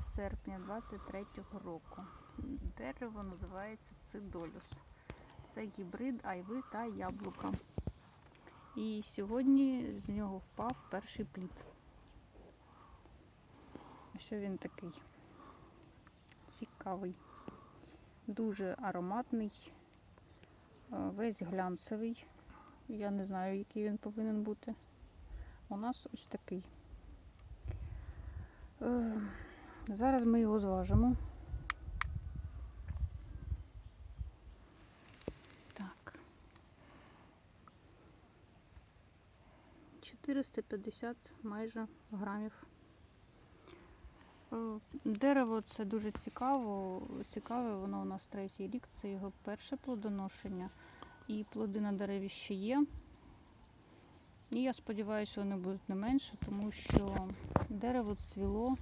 серпня 23 року. Дерево називається Цидолюс. Це гібрид айви та яблука. І сьогодні з нього впав перший плід. Що він такий цікавий, дуже ароматний, е, весь глянцевий. Я не знаю, який він повинен бути. У нас ось такий. Зараз ми його зважимо. Так. 450 майже грамів. Е, Дерево це дуже цікаво. Цікаве, воно у нас третій рік, це його перше плодоношення. І плоди на дереві ще є. І я сподіваюся, вони будуть не менше, тому що дерево цвіло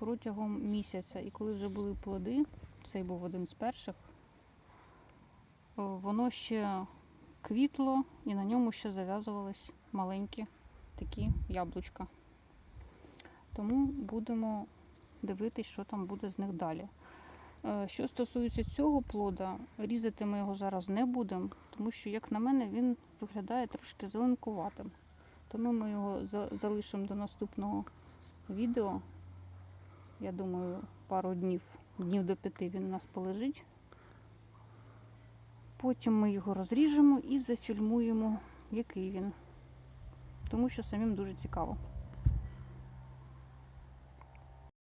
протягом місяця. І коли вже були плоди, цей був один з перших, воно ще квітло і на ньому ще зав'язувались маленькі такі яблучка. Тому будемо дивитись, що там буде з них далі. Е, Що стосується цього плода, різати ми його зараз не будемо, тому що, як на мене, він виглядає трошки зеленкуватим. Тому ми його залишимо до наступного відео. Я думаю, пару днів, днів до п'яти він у нас полежить. Потім ми його розріжемо і зафільмуємо, який він. Тому що самим дуже цікаво.